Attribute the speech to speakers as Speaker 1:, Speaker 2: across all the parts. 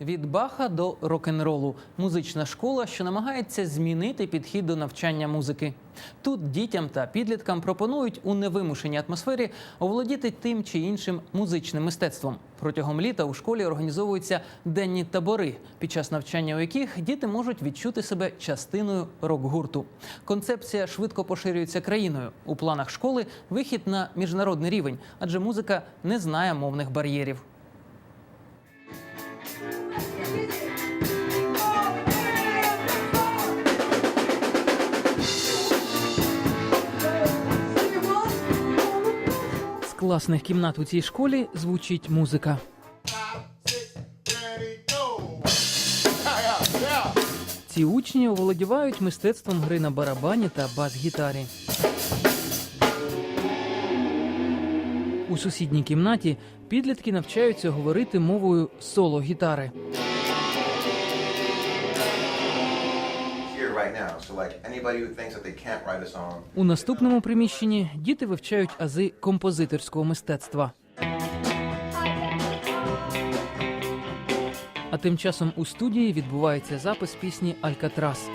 Speaker 1: Від Баха до рок-н-ролу музична школа, що намагається змінити підхід до навчання музики. Тут дітям та підліткам пропонують у невимушеній атмосфері оволодіти тим чи іншим музичним мистецтвом. Протягом літа у школі організовуються денні табори, під час навчання у яких діти можуть відчути себе частиною рок-гурту. Концепція швидко поширюється країною. У планах школи вихід на міжнародний рівень, адже музика не знає мовних бар'єрів. Класних кімнат у цій школі звучить музика. Ці учні оволодівають мистецтвом гри на барабані та бас-гітарі. У сусідній кімнаті підлітки навчаються говорити мовою соло-гітари. У наступному приміщенні діти вивчають ази композиторського мистецтва. А тим часом у студії відбувається запис пісні Алькатрас.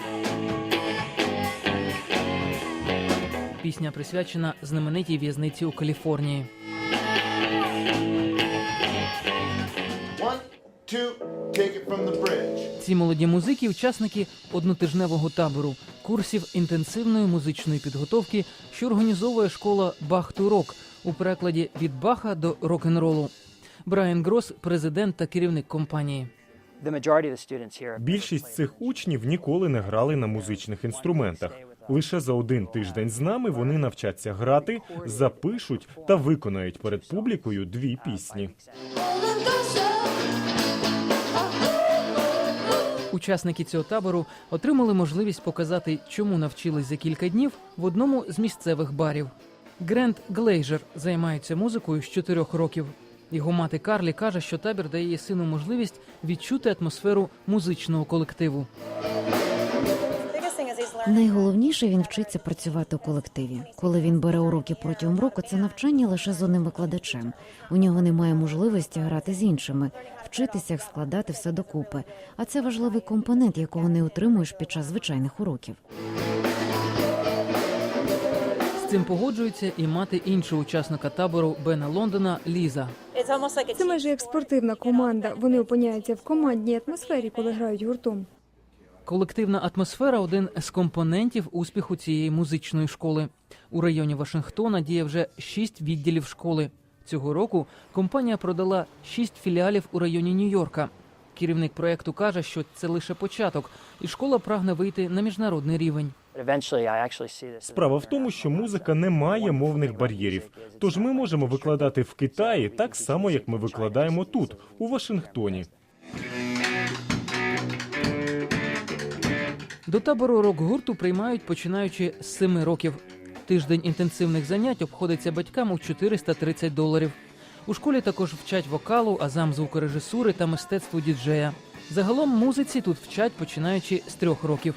Speaker 1: Пісня присвячена знаменитій в'язниці у Каліфорнії. Ці молоді музики учасники однотижневого табору, курсів інтенсивної музичної підготовки, що організовує школа Бах ту рок у перекладі від Баха до рок-н-ролу. Брайан Грос, президент та керівник компанії.
Speaker 2: The majority of the students here
Speaker 3: Більшість цих учнів ніколи не грали на музичних інструментах. Лише за один тиждень з нами вони навчаться грати, запишуть та виконають перед публікою дві пісні.
Speaker 1: Учасники цього табору отримали можливість показати, чому навчились за кілька днів в одному з місцевих барів. Грент Глейжер займається музикою з чотирьох років. Його мати Карлі каже, що табір дає її сину можливість відчути атмосферу музичного колективу.
Speaker 4: Найголовніше він вчиться працювати у колективі. Коли він бере уроки протягом року, це навчання лише з одним викладачем. У нього немає можливості грати з іншими, вчитися як складати все докупи. А це важливий компонент, якого не отримуєш під час звичайних уроків.
Speaker 1: З цим погоджується і мати іншого учасника табору Бена Лондона Ліза.
Speaker 5: Це майже як спортивна команда. Вони опиняються в командній атмосфері, коли грають гуртом.
Speaker 1: Колективна атмосфера один з компонентів успіху цієї музичної школи. У районі Вашингтона діє вже шість відділів школи. Цього року компанія продала шість філіалів у районі Нью-Йорка. Керівник проекту каже, що це лише початок, і школа прагне вийти на міжнародний рівень.
Speaker 3: Справа в тому, що музика не має мовних бар'єрів. Тож ми можемо викладати в Китаї так само, як ми викладаємо тут, у Вашингтоні.
Speaker 1: До табору рок-гурту приймають починаючи з 7 років. Тиждень інтенсивних занять обходиться батькам у 430 доларів. У школі також вчать вокалу, азам звукорежисури та мистецтву діджея. Загалом музиці тут вчать починаючи з трьох років.